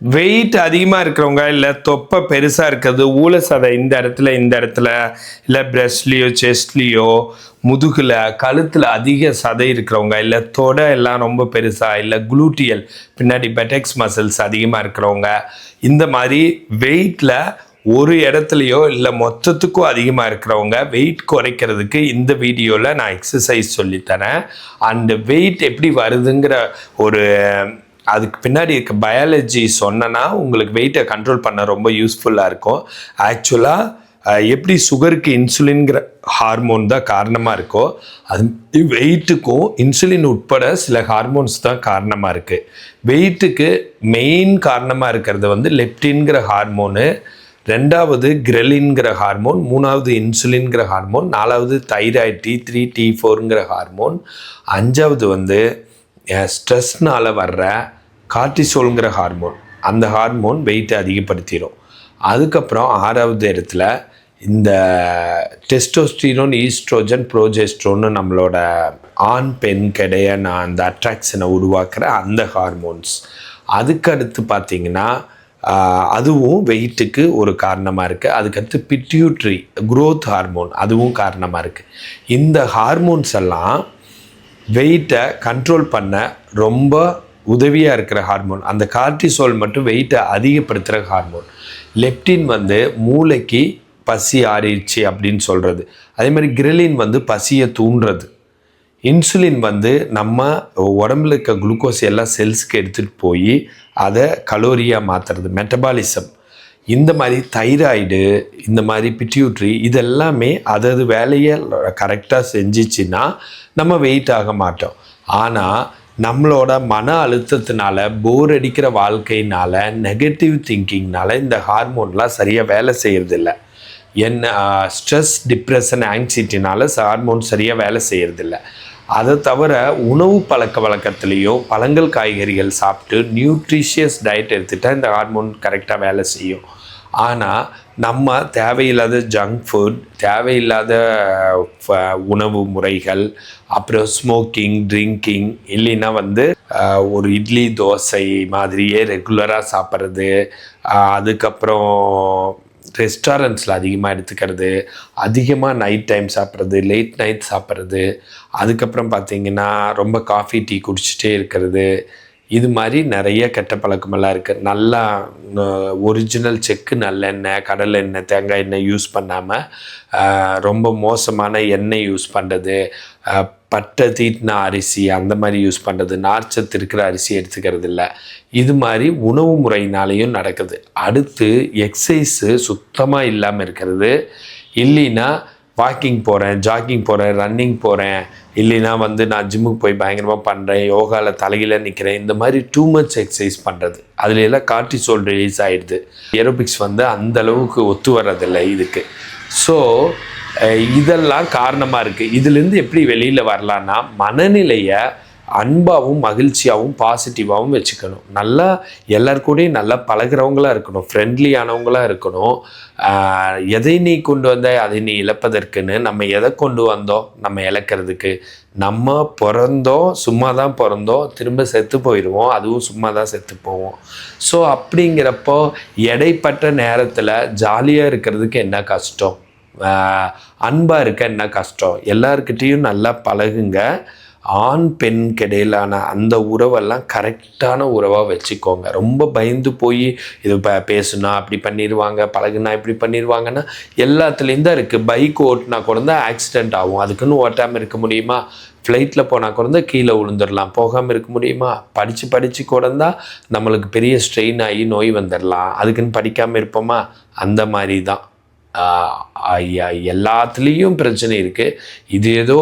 Wait அதிகமாக இருக்கிறவங்க இல்லை தொப்பை பெருசாக இருக்கிறது ஊழ சதை இந்த இடத்துல இந்த இடத்துல இல்லை பிரஸ்ட்லேயோ செஸ்ட்லேயோ முதுகில் கழுத்தில் அதிக சதை இருக்கிறவங்க இல்லை தொடை எல்லாம் ரொம்ப பெருசாக இல்லை குளூட்டியல் பின்னாடி பெட்டெக்ஸ் மசில்ஸ் அதிகமாக இருக்கிறவங்க இந்த மாதிரி வெயிட்டில் ஒரு இடத்துலையோ இல்லை மொத்தத்துக்கும் அதிகமாக இருக்கிறவங்க வெயிட் குறைக்கிறதுக்கு இந்த வீடியோவில் நான் எக்ஸசைஸ் சொல்லித்தரேன் அண்டு வெயிட் எப்படி வருதுங்கிற ஒரு அதுக்கு பின்னாடி இருக்க பயாலஜி சொன்னேன்னா உங்களுக்கு வெயிட்டை கண்ட்ரோல் பண்ண ரொம்ப யூஸ்ஃபுல்லாக இருக்கும். ஆக்சுவலாக எப்படி சுகருக்கு இன்சுலின்கிற ஹார்மோன் தான் காரணமாக இருக்கோ அது வெயிட்டுக்கும் இன்சுலின் உட்பட சில ஹார்மோன்ஸ் தான் காரணமாக இருக்குது வெயிட்டுக்கு மெயின் காரணமாக இருக்கிறது வந்து லெப்டின்கிற ஹார்மோனு ரெண்டாவது கிரெலின்கிற ஹார்மோன் மூணாவது இன்சுலின்கிற ஹார்மோன் நாலாவது தைராய்டு டி த்ரீ டி ஃபோருங்கிற ஹார்மோன் அஞ்சாவது வந்து ஸ்ட்ரெஸ்னால் வர்ற கார்டிசோல்ங்கிற ஹார்மோன். அந்த ஹார்மோன் வெயிட்டை அதிகப்படுத்திடும். அதுக்கப்புறம் ஆறாவது இடத்துல இந்த டெஸ்டோஸ்டீரோன் ஈஸ்ட்ரோஜன் ப்ரோஜெஸ்ட்ரோன்னு நம்மளோட ஆண் பெண் கிடைய நான் அந்த அட்ராக்ஷனை உருவாக்குற அந்த ஹார்மோன்ஸ். அதுக்கடுத்து பார்த்தீங்கன்னா அதுவும் வெயிட்டுக்கு ஒரு காரணமாக இருக்குது அதுக்கடுத்து பிட்யூட்ரி குரோத் ஹார்மோன் அதுவும் காரணமாக இருக்குது இந்த ஹார்மோன்ஸ் எல்லாம் வெயிட்டை கண்ட்ரோல் பண்ண ரொம்ப உதவியாக இருக்கிற ஹார்மோன் அந்த கார்டிசோல் மட்டும் வெயிட்டை அதிகப்படுத்துகிற ஹார்மோன் லெப்டின் வந்து மூளைக்கு பசி ஆறிடுச்சு அப்படின்னு சொல்கிறது அதே மாதிரி கிரலின் வந்து பசியை தூண்டுறது. இன்சுலின் வந்து நம்ம உடம்புல இருக்க குளுக்கோஸ் எல்லாம் செல்ஸ்க்கு எடுத்துகிட்டு போய் அதை கலோரியாக மாற்றுறது மெட்டபாலிசம் இந்த மாதிரி தைராய்டு இந்த மாதிரி பிட்யூட்ரி இதெல்லாமே அதது வேலையை கரெக்டாக செஞ்சிச்சின்னா நம்ம வெயிட் ஆக மாட்டோம். ஆனால் நம்மளோட மன அழுத்தத்தினால போர் அடிக்கிற வாழ்க்கையினால நெகட்டிவ் திங்கிங்னால இந்த ஹார்மோன்லாம் சரியாக வேலை செய்கிறதில்ல என்ன ஸ்ட்ரெஸ் டிப்ரெஷன் ஆங்ஸைட்டினால ஹார்மோன் சரியாக வேலை செய்யறதில்ல. அதை தவிர உணவு பழக்க வழக்கத்துலேயும் பழங்கள் காய்கறிகள் சாப்பிட்டு நியூட்ரிஷியஸ் டயட் எடுத்துட்டா இந்த ஹார்மோன் கரெக்டாக வேலை செய்யும். ஆனால் நம்ம தேவையில்லாத ஜங்க் ஃபுட் தேவையில்லாத ஃப- உணவு முறைகள் அப்புறம் ஸ்மோக்கிங் ட்ரிங்கிங் இல்லைன்னா வந்து ஒரு இட்லி தோசை மாதிரியே ரெகுலராக சாப்பிட்றது அதுக்கப்புறம் ரெஸ்டாரண்ட்ஸில் அதிகமாக எடுத்துக்கிறது அதிகமாக நைட் டைம் சாப்பிட்றது லேட் நைட் சாப்பிட்றது அதுக்கப்புறம் பார்த்தீங்கன்னா ரொம்ப காஃபி டீ குடிச்சிட்டே இருக்கிறது இது மாதிரி நிறைய கெட்ட பழக்கமெல்லாம் இருக்குது நல்லா ஒரிஜினல் செக்கு நல்லெண்ணெய் கடல் எண்ணெய் தேங்காய் எண்ணெய் யூஸ் பண்ணாமல் ரொம்ப மோசமான எண்ணெய் யூஸ் பண்ணுறது பட்டை தீட்டின அரிசி அந்த மாதிரி யூஸ் பண்ணுறது நார்ச்சத்து இருக்கிற அரிசி எடுத்துக்கிறது இல்லை. இது மாதிரி உணவு முறையினாலேயும் நடக்குது. அடுத்து எக்ஸசைஸு சுத்தமாக இல்லாமல் இருக்கிறது. இல்லைன்னா வாக்கிங் போகிறேன் ஜாக்கிங் போகிறேன் ரன்னிங் போகிறேன் இல்லைன்னா வந்து நான் ஜிம்முக்கு போய் பயங்கரமாக பண்ணுறேன் யோகாவில் தலையில் நிற்கிறேன் இந்த மாதிரி டூ மச் எக்ஸசைஸ் பண்ணுறது அதுல எல்லாம் கார்டிசோல் ரிலீஸ் ஆகிடுது ஏரோபிக்ஸ் வந்து அந்த அளவுக்கு ஒத்து வர்றதில்லை இதுக்கு. ஸோ இதெல்லாம் காரணமாக இருக்குது இதுலேருந்து எப்படி வெளியில் வரலான்னா மனநிலையை அன்பாகவும் மகிழ்ச்சியாகவும் பாசிட்டிவாகவும் வச்சுக்கணும். நல்லா எல்லாருக்கூடையும் கூடயும் நல்லா பழகுறவங்களா இருக்கணும். ஃப்ரெண்ட்லியானவங்களா இருக்கணும். எதை நீ கொண்டு வந்த அதை நீ இழப்பதற்குன்னு நம்ம எதை கொண்டு வந்தோம் நம்ம இழக்கிறதுக்கு? நம்ம பிறந்தோம் சும்மா தான் பிறந்தோம் திரும்ப செத்து போயிடுவோம் அதுவும் சும்மா தான் செத்து போவோம். ஸோ அப்படிங்கிறப்போ எடைப்பட்ட நேரத்தில் ஜாலியாக இருக்கிறதுக்கு என்ன கஷ்டம்? அன்பாக இருக்க என்ன கஷ்டம்? எல்லாருக்கிட்டேயும் நல்லா பழகுங்க. ஆண் பெண் இடையிலான அந்த உறவெல்லாம் கரெக்டான உறவாக வச்சுக்கோங்க. ரொம்ப பயந்து போய் இது ப பேசுனா அப்படி பண்ணிடுவாங்க பழகுனா இப்படி பண்ணிடுவாங்கன்னா எல்லாத்துலேயும் தான் இருக்குது பைக் ஓட்டினா கூட தான் ஆக்சிடெண்ட் ஆகும். அதுக்குன்னு ஓட்டாமல் இருக்க முடியுமா? ஃப்ளைட்டில் போனால் கூட கீழே விழுந்துடலாம். போகாமல் இருக்க முடியுமா? படித்து படித்து கூட நம்மளுக்கு பெரிய ஸ்ட்ரெயின் ஆகி நோய் வந்துடலாம். அதுக்குன்னு படிக்காமல் இருப்போமா? அந்த மாதிரி தான். எல்லாத்துலேயும் பிரச்சனை இருக்குது இது ஏதோ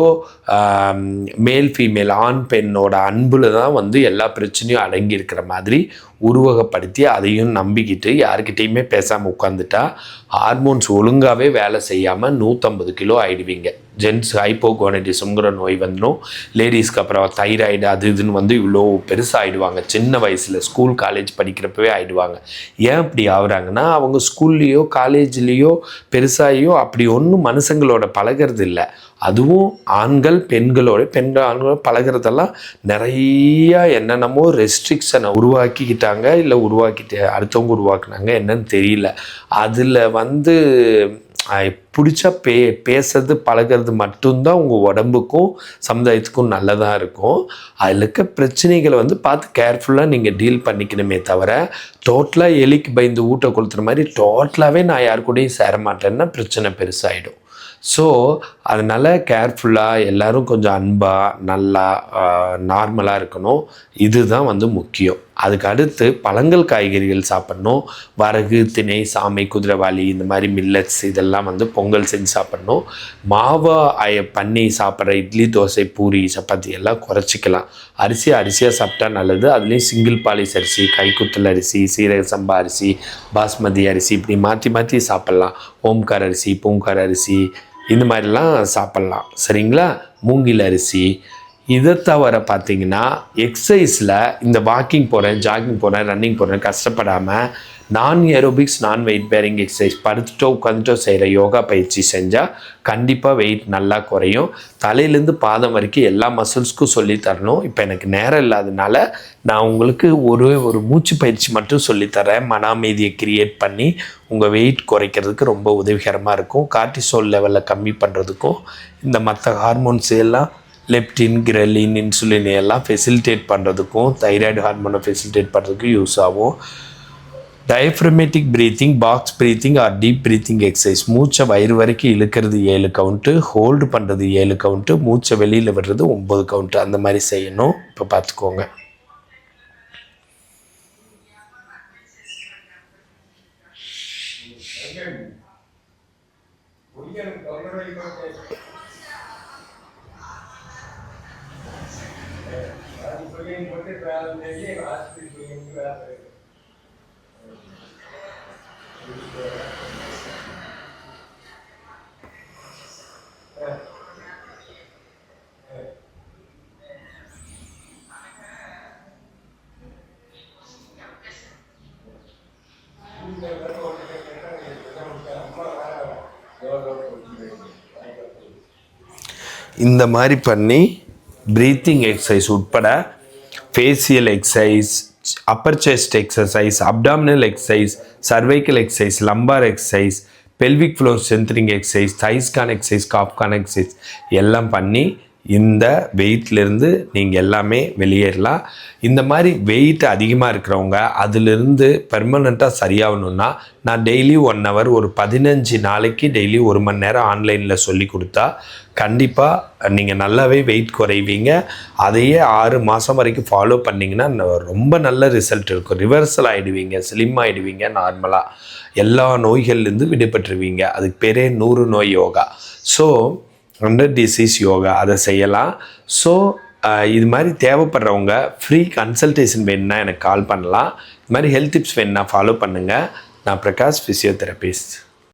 மேல் ஃபீமேல் ஆண் பெண்ணோட அன்பில் தான் வந்து எல்லா பிரச்சனையும் அடங்கியிருக்கிற மாதிரி உருவகப்படுத்தி அதையும் நம்பிக்கிட்டு யாருக்கிட்டேயுமே பேசாமல் உட்காந்துட்டா ஹார்மோன்ஸ் ஒழுங்காகவே வேலை செய்யாமல் நூற்றம்பது கிலோ ஆயிடுவீங்க. ஜென்ஸ் ஹைப்போகோனடிசம்ங்கிற நோய் வந்துடும் லேடிஸ்க்கு அப்புறம் தைராய்டு அது இதுன்னு வந்து இவ்வளோ பெருசாகிடுவாங்க சின்ன வயசில் ஸ்கூல் காலேஜ் படிக்கிறப்பவே ஆகிடுவாங்க ஏன் அப்படி ஆகுறாங்கன்னா அவங்க ஸ்கூல்லையோ காலேஜ்லேயோ பெருசாகியோ அப்படி ஒன்றும் மனுஷங்களோட பழகிறது இல்லை அதுவும் ஆண்கள் பெண்களோட பெண்கள் ஆண்களோட பழகுறதெல்லாம் நிறையா என்னென்னமோ ரெஸ்ட்ரிக்ஷனை உருவாக்கிக்கிட்டாங்க இல்லை உருவாக்கிட்டு அடுத்தவங்க உருவாக்குனாங்க என்னன்னு தெரியல. அதில் வந்து பிடிச்சா பே பேசுறது பழகிறது மட்டும்தான் உங்கள் உடம்புக்கும் சமுதாயத்துக்கும் நல்லதாக இருக்கும். அதில் இருக்க பிரச்சனைகளை வந்து பார்த்து கேர்ஃபுல்லாக நீங்கள் டீல் பண்ணிக்கணுமே தவிர டோட்டலாக எலிக்கு பயந்து ஊட்ட கொளுத்துற மாதிரி டோட்டலாகவே நான் யார் கூடயும் சேர மாட்டேன்னா பிரச்சனை பெருசாகிடும் ஸோ அதனால் கேர்ஃபுல்லாக எல்லோரும் கொஞ்சம் அன்பாக நல்லா நார்மலாக இருக்கணும். இதுதான் வந்து முக்கியம். அதுக்கு அடுத்து பழங்கள் காய்கறிகள் சாப்பிட்ணும். வரகு திணை சாமை குதிரைவாளி இந்த மாதிரி மில்லட்ஸ் இதெல்லாம் வந்து பொங்கல் செஞ்சு சாப்பிட்ணும். மாவா அய பண்ணி சாப்பிட்ற இட்லி தோசை பூரி சப்பாத்தி எல்லாம் குறைச்சிக்கலாம். அரிசி அரிசியாக சாப்பிட்டா நல்லது. அதுலேயும் சிங்கிள் பாலிஸ் அரிசி கைக்குத்தல் அரிசி சீரக சம்பா அரிசி பாஸ்மதி அரிசி இப்படி மாற்றி மாற்றி சாப்பிட்லாம். ஓம்கார் அரிசி பூங்கார் அரிசி இந்த மாதிரிலாம் சாப்பிட்லாம். சரிங்களா? மூங்கில் அரிசி இதை தவிர பார்த்தீங்கன்னா எக்ஸசைஸில் இந்த வாக்கிங் போகிறேன் ஜாகிங் போகிறேன் ரன்னிங் போகிறேன் கஷ்டப்படாமல் நான் ஏரோபிக்ஸ் நான் வெயிட் பேரிங் எக்ஸசைஸ் படுத்துட்டோ உட்காந்துட்டோ செய்கிற யோகா பயிற்சி செஞ்சால் கண்டிப்பாக வெயிட் நல்லா குறையும். தலையிலேருந்து பாதம் வரைக்கும் எல்லா மசில்ஸ்க்கும் சொல்லி தரணும். இப்போ எனக்கு நேரம் இல்லாதனால நான் உங்களுக்கு ஒரு ஒரு மூச்சு பயிற்சி மட்டும் சொல்லித்தரேன் மன அமைதியை கிரியேட் பண்ணி உங்கள் வெயிட் குறைக்கிறதுக்கு ரொம்ப உதவிகரமாக இருக்கும். கார்டிசோல் லெவலில் கம்மி பண்ணுறதுக்கும் இந்த மற்ற ஹார்மோன்ஸ் எல்லாம் லெப்டின் கிரலின் இன்சுலின் எல்லாம் ஃபெசிலிட்டேட் பண்ணுறதுக்கும் தைராய்டு ஹார்மோனை ஃபெசிலிட்டேட் பண்ணுறதுக்கும் யூஸ் ஆகும். Diaphragmatic breathing box breathing or deep breathing exercise மூச்சை வயிறு வரைக்கும் இழுக்கிறது ஏழு கவுண்ட்டு ஹோல்டு பண்ணுறது ஏழு கவுண்ட்டு மூச்சை வெளியில் விடுறது ஒம்பது கவுண்ட்டு அந்த மாதிரி செய்யணும். இப்போ பார்த்துக்கோங்க. இந்த மாதிரி பண்ணி ப்ரீத்திங் எக்ஸசைஸ் உட்பட facial exercise upper chest exercise abdominal exercise cervical exercise lumbar exercise pelvic floor strengthening exercise தைஸ்கான் exercise காப்கான் எக்ஸசைஸ் எல்லாம் பண்ணி இந்த வெயிட்லேருந்து நீங்கள் எல்லாமே வெளியேறலாம். இந்த மாதிரி வெயிட் அதிகமாக இருக்கிறவங்க அதிலிருந்து பெர்மனண்ட்டாக சரியாகணுன்னா நான் டெய்லி ஒன் ஹவர் ஒரு பதினஞ்சு நாளைக்கு டெய்லி ஒரு மணி நேரம் ஆன்லைனில் சொல்லி கொடுத்தா கண்டிப்பாக நீங்கள் நல்லாவே வெயிட் குறைவீங்க. அதையே ஆறு மாதம் வரைக்கும் ஃபாலோ பண்ணிங்கன்னா ரொம்ப நல்ல ரிசல்ட் இருக்கும். ரிவர்சல் ஆகிடுவீங்க ஸ்லிம் ஆகிடுவீங்க நார்மலாக எல்லா நோய்கள்லேருந்து விடுபட்டுருவீங்க. அதுக்கு பேரே நூறு நோய் yoga. So under disease yoga அதை செய்யலாம். ஸோ இது மாதிரி தேவைப்படுறவங்க ஃப்ரீ கன்சல்டேஷன் வேணும்னா எனக்கு கால் பண்ணலாம். இது மாதிரி ஹெல்த் டிப்ஸ் வேணும்னா ஃபாலோ பண்ணுங்கள் நான் பிரகாஷ் ஃபிசியோதெரபிஸ்ட்